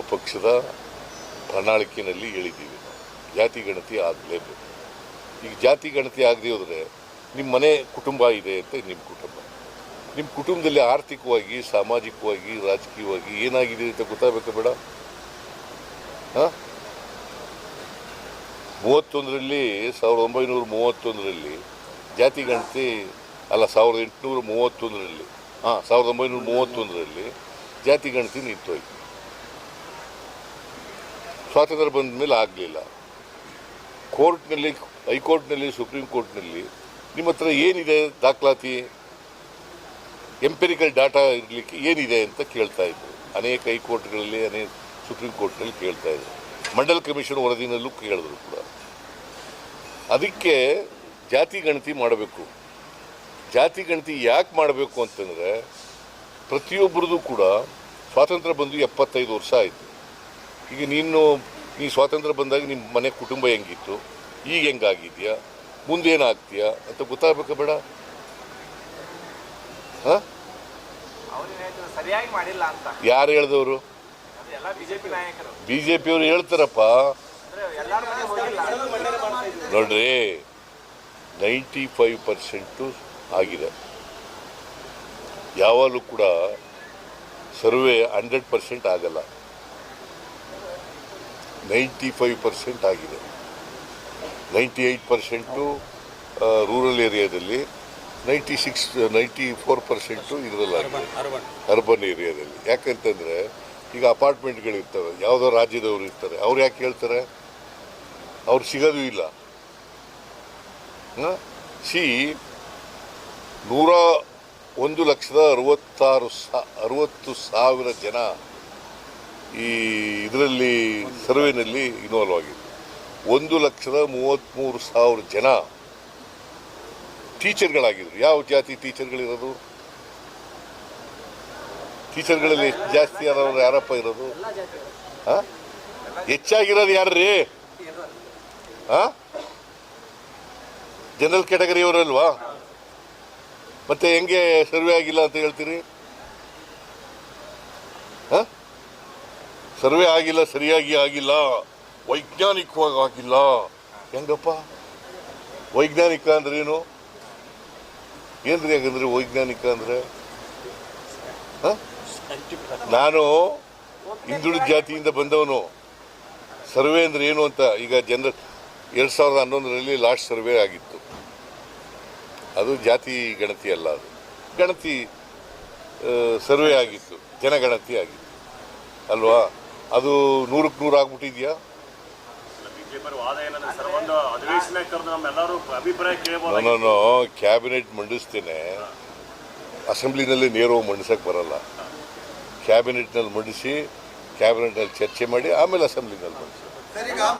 ಪಕ್ಷದ ಪ್ರಣಾಳಿಕೆಯಲ್ಲಿ ಹೇಳಿದ್ದೀವಿ ಜಾತಿ ಗಣತಿ ಆಗಲೇಬೇಕು. ಈಗ ಜಾತಿ ಗಣತಿ ಆಗದೆ ಹೋದರೆ ನಿಮ್ಮ ಮನೆ ಕುಟುಂಬ ಇದೆ ಅಂತ ನಿಮ್ಮ ಕುಟುಂಬ. ನಿಮ್ಮ ಕುಟುಂಬದಲ್ಲಿ ಆರ್ಥಿಕವಾಗಿ, ಸಾಮಾಜಿಕವಾಗಿ, ರಾಜಕೀಯವಾಗಿ ಏನಾಗಿದೆ ಅಂತ ಗೊತ್ತಾಗಬೇಕು ಬೇಡ? ಹಾಂ? ಮೂವತ್ತೊಂದರಲ್ಲಿ, ಸಾವಿರದ ಒಂಬೈನೂರ ಮೂವತ್ತೊಂದರಲ್ಲಿ ಜಾತಿ ಗಣತಿ, ಅಲ್ಲ, ಸಾವಿರದ ಎಂಟುನೂರ ಮೂವತ್ತೊಂದರಲ್ಲಿ, ಹಾಂ, ಸಾವಿರದ ಒಂಬೈನೂರ ಮೂವತ್ತೊಂದರಲ್ಲಿ ಜಾತಿ ಗಣತಿ ನಿಂತೋಯ್ತು. ಸ್ವಾತಂತ್ರ್ಯ ಬಂದ ಮೇಲೆ ಆಗಲಿಲ್ಲ. ಕೋರ್ಟ್ನಲ್ಲಿ, ಹೈಕೋರ್ಟ್ನಲ್ಲಿ, ಸುಪ್ರೀಂ ಕೋರ್ಟ್ನಲ್ಲಿ ನಿಮ್ಮ ಹತ್ರ ಏನಿದೆ ದಾಖಲಾತಿ? ಎಂಪೆರಿಕಲ್ ಡಾಟಾ ಇರಲಿಕ್ಕೆ ಏನಿದೆ ಅಂತ ಕೇಳ್ತಾ ಇದ್ರು. ಅನೇಕ ಹೈಕೋರ್ಟ್ಗಳಲ್ಲಿ, ಅನೇಕ ಸುಪ್ರೀಂ ಕೋರ್ಟ್ನಲ್ಲಿ ಕೇಳ್ತಾ ಇದ್ರು. ಮಂಡಲ್ ಕಮಿಷನ್ ವರದಿನಲ್ಲೂ ಕೇಳಿದ್ರು ಕೂಡ. ಅದಕ್ಕೆ ಜಾತಿ ಗಣತಿ ಮಾಡಬೇಕು. ಜಾತಿ ಗಣತಿ ಯಾಕೆ ಮಾಡಬೇಕು ಅಂತಂದರೆ ಪ್ರತಿಯೊಬ್ಬರದು ಕೂಡ ಸ್ವಾತಂತ್ರ್ಯ ಬಂದು ಎಪ್ಪತ್ತೈದು ವರ್ಷ ಆಯಿತು. ಈಗ ನೀನು ನೀ ಸ್ವಾತಂತ್ರ್ಯ ಬಂದಾಗ ನಿಮ್ಮ ಮನೆ ಕುಟುಂಬ ಹೆಂಗಿತ್ತು? ಈಗ ಹೆಂಗಾಗಿದ್ಯಾ? ಮುಂದೇನಾಗ್ತೀಯಾ? ಅಂತ ಗೊತ್ತಾಗಬೇಕಾ ಬೇಡ? ಹಾಂ? ಯಾರು ಹೇಳಿದವರು? ಬಿ ಜೆ ಪಿಯವರು ಹೇಳ್ತಾರಪ್ಪ. ನೋಡ್ರಿ ನೈಂಟಿ ಫೈವ್ ಪರ್ಸೆಂಟು ಆಗಿದೆ. ಯಾವಾಗಲೂ ಕೂಡ ಸರ್ವೆ ಹಂಡ್ರೆಡ್ ಪರ್ಸೆಂಟ್ ಆಗಲ್ಲ. ನೈಂಟಿ ಫೈವ್ ಪರ್ಸೆಂಟ್ ಆಗಿದೆ. ನೈಂಟಿ ಏಯ್ಟ್ ಪರ್ಸೆಂಟು ರೂರಲ್ ಏರಿಯಾದಲ್ಲಿ ninety six ninety four percent ಇದರಲ್ಲಾಗಿದೆ urban ಏರಿಯಾದಲ್ಲಿ ಯಾಕಂತಂದರೆ ಈಗ ಅಪಾರ್ಟ್ಮೆಂಟ್ಗಳಿರ್ತವೆ ಯಾವುದೋ ರಾಜ್ಯದವರು ಇರ್ತಾರೆ. ಅವ್ರು ಯಾಕೆ ಹೇಳ್ತಾರೆ? ಅವ್ರು ಸಿಗೋದು ಇಲ್ಲ. ಸಿ ನೂರ ಒಂದು ಲಕ್ಷದ ಅರವತ್ತಾರು ಸಾ ಅರವತ್ತು ಸಾವಿರ ಜನ ಈ ಇದರಲ್ಲಿ ಸರ್ವೆನಲ್ಲಿ ಇನ್ವಾಲ್ವ್ ಆಗಿದೆ ಒಂದು ಲಕ್ಷದ ಮೂವತ್ತ್ಮೂರು ಸಾವಿರ ಜನ ಟೀಚರ್ಗಳಾಗಿದ್ರು. ಯಾವ ಜಾತಿ ಟೀಚರ್ಗಳಿರೋದು? ಟೀಚರ್ಗಳಲ್ಲಿ ಎಷ್ಟು ಜಾಸ್ತಿ ಆದವರು ಯಾರಪ್ಪ ಇರೋದು? ಹಾಂ? ಹೆಚ್ಚಾಗಿರೋದು ಯಾರ್ರೀ? ಹಾಂ? ಜನರಲ್ ಕ್ಯಾಟಗರಿ ಅವರಲ್ವಾ? ಮತ್ತೆ ಹೆಂಗೆ ಸರ್ವೆ ಆಗಿಲ್ಲ ಅಂತ ಹೇಳ್ತೀರಿ? ಹ? ಸರ್ವೆ ಆಗಿಲ್ಲ, ಸರಿಯಾಗಿ ಆಗಿಲ್ಲ, ವೈಜ್ಞಾನಿಕವಾಗಿ ಆಗಿಲ್ಲ. ಹೆಂಗಪ್ಪ? ವೈಜ್ಞಾನಿಕ ಅಂದ್ರೆ ಏನು? ಏನ್ರಿ ಹಾಗಂದ್ರೆ ವೈಜ್ಞಾನಿಕ ಅಂದ್ರೆ? ನಾನು ಹಿಂದುಳಿದ ಜಾತಿಯಿಂದ ಬಂದವನು. ಸರ್ವೆ ಅಂದ್ರೆ ಏನು ಅಂತ ಈಗ ಜನರ, ಎರಡು ಸಾವಿರದ ಹನ್ನೊಂದರಲ್ಲಿ ಲಾಸ್ಟ್ ಸರ್ವೆ ಆಗಿತ್ತು. ಅದು ಜಾತಿ ಗಣತಿ ಅಲ್ಲ ಅದು. ಗಣತಿ ಸರ್ವೆ ಆಗಿತ್ತು. ಜನಗಣತಿ ಆಗಿತ್ತು. ಅಲ್ವಾ? ಅದು ನೂರಕ್ಕೆ ನೂರು ಆಗ್ಬಿಟ್ಟಿದ್ಯಾ? ನಾನು ಕ್ಯಾಬಿನೆಟ್ ಮಂಡಿಸ್ತೇನೆ. ಅಸೆಂಬ್ಲಿನಲ್ಲಿ ನೇರವಾಗಿ ಮಂಡಿಸಕ್ಕೆ ಬರಲ್ಲ. ಕ್ಯಾಬಿನೆಟ್ನಲ್ಲಿ ಮಂಡಿಸಿ ಕ್ಯಾಬಿನೆಟ್ನಲ್ಲಿ ಚರ್ಚೆ ಮಾಡಿ ಆಮೇಲೆ ಅಸೆಂಬ್ಲಿನಲ್ಲಿ ಮಂಡಿಸಿ.